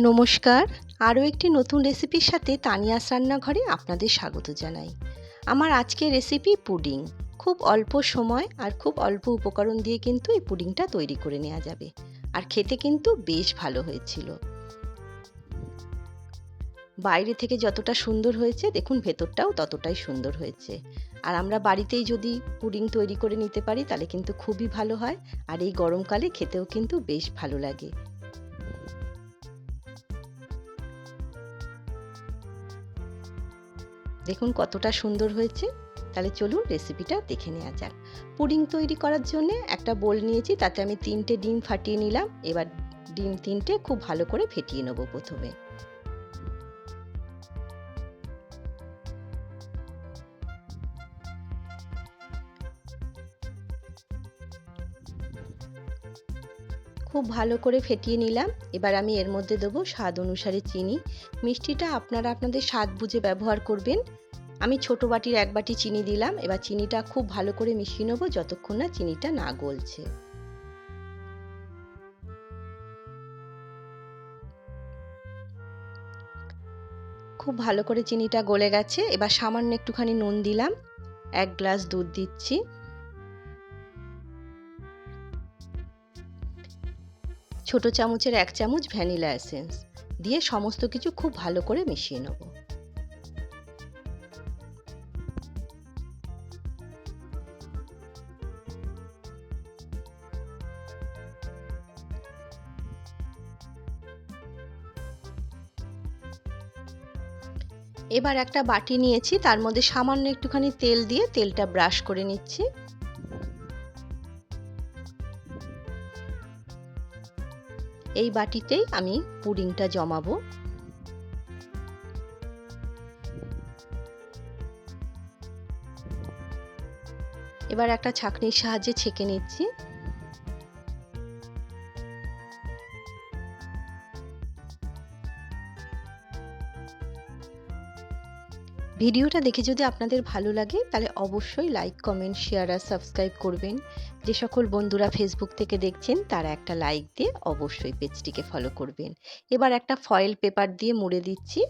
নমস্কার। আরও একটি নতুন রেসিপির সাথে তানিয়াস রান্নাঘরে আপনাদের স্বাগত জানাই। আমার আজকের রেসিপি পুডিং। খুব অল্প সময় আর খুব অল্প উপকরণ দিয়ে কিন্তু এই পুডিংটা তৈরি করে নেওয়া যাবে। আর খেতে কিন্তু বেশ ভালো হয়েছিল। বাইরে থেকে যতটা সুন্দর হয়েছে, দেখুন ভেতরটাও ততটাই সুন্দর হয়েছে। আর আমরা বাড়িতেই যদি পুডিং তৈরি করে নিতে পারি, তাহলে কিন্তু খুবই ভালো হয়। আর এই গরমকালে খেতেও কিন্তু বেশ ভালো লাগে। দেখুন কতটা সুন্দর হয়েছে। তাহলে চলুন রেসিপিটা দেখে নেওয়া যাক। পুডিং তৈরি করার জন্য একটা বোল নিয়েছি, তাতে আমি তিনটে ডিম ফাটিয়ে নিলাম। এবার ডিম তিনটে খুব ভালো করে ফেটিয়ে নেব প্রথমে। খুব ভালো করে ফেটিয়ে নিলাম। এবার আমি এর মধ্যে দেবো স্বাদ অনুসারে চিনি। মিষ্টিটা আপনারা আপনাদের স্বাদ বুঝে ব্যবহার করবেন। আমি ছোট বাটির এক বাটি চিনি দিলাম। এবার চিনিটা খুব ভালো করে মিশিয়ে নেব যতক্ষণ না চিনিটা না গলছে। খুব ভালো করে চিনিটা গলে গেছে। এবার সামান্য একটুখানি নুন দিলাম। এক গ্লাস দুধ দিচ্ছি। ছোট চামচের এক চামচ ভ্যানিলা এসেন্স দিয়ে সমস্ত কিছু খুব ভালো করে মিশিয়ে নেব। এবার একটা বাটি নিয়েছি, তার মধ্যে সামান্য একটুখানি তেল দিয়ে তেলটা ব্রাশ করে নিচ্ছি। এই বাটিতেই আমি পুডিংটা জমাবো। এবার একটা ছাঁকনির সাহায্যে ছেঁকে নিচ্ছি। ভিডিওটা দেখে যদি আপনাদের ভালো লাগে, তাহলে অবশ্যই লাইক কমেন্ট শেয়ার আর সাবস্ক্রাইব করবেন। যে সকল বন্ধুরা ফেসবুক থেকে দেখছেন, তারা একটা লাইক দিয়ে অবশ্যই পেজটিকে ফলো করবেন। এবার একটা ফয়েল পেপার দিয়ে মুড়ে দিচ্ছি।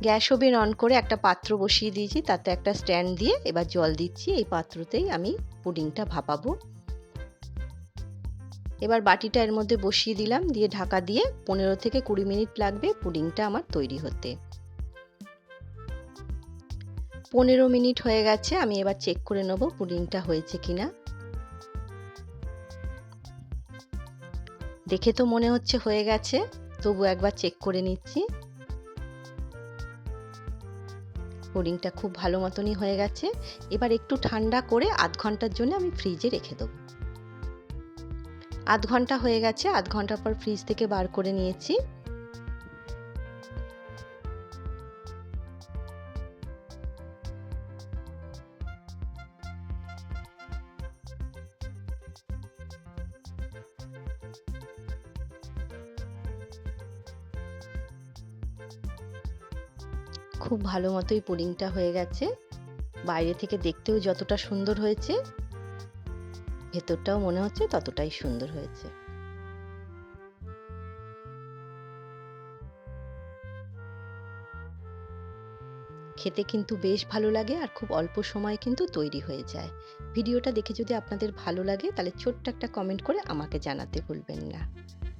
গ্যাস ওভেন অন করে একটা পাত্র বসিয়ে দিয়েছি, তাতে একটা স্ট্যান্ড দিয়ে এবার জল দিচ্ছি। এই পাত্রতেই আমি পুডিংটা ভাপাবো। এবার বাটিটা এর মধ্যে বসিয়ে দিলাম, দিয়ে ঢাকা দিয়ে পনেরো থেকে কুড়ি মিনিট লাগবে পুডিংটা আমার তৈরি হতে। পনেরো মিনিট হয়ে গেছে, আমি এবার চেক করে নেব পুডিংটা হয়েছে কিনা। দেখে তো মনে হচ্ছে হয়ে গেছে, তবু একবার চেক করে নিচ্ছি। পুডিংটা খুব ভালো মতনই হয়ে গেছে, এবার একটু ঠান্ডা করে আধ ঘণ্টার জন্য আমি ফ্রিজে রেখে দেবো। আধ ঘণ্টা হয়ে গেছে, আধ ঘণ্টা পর ফ্রিজ থেকে বার করে নিয়েছি। খুব ভালো মতোই পুডিংটা হয়ে গেছে। বাইরে থেকে দেখতেও যতটা সুন্দর হয়েছে, ভেতরটাও মনে হচ্ছে ততটাই সুন্দর হয়েছে। খেতে কিন্তু বেশ ভালো লাগে আর খুব অল্প সময় কিন্তু তৈরি হয়ে যায়। ভিডিওটা দেখে যদি আপনাদের ভালো লাগে তাহলে ছোট্ট একটা কমেন্ট করে আমাকে জানাতে ভুলবেন না।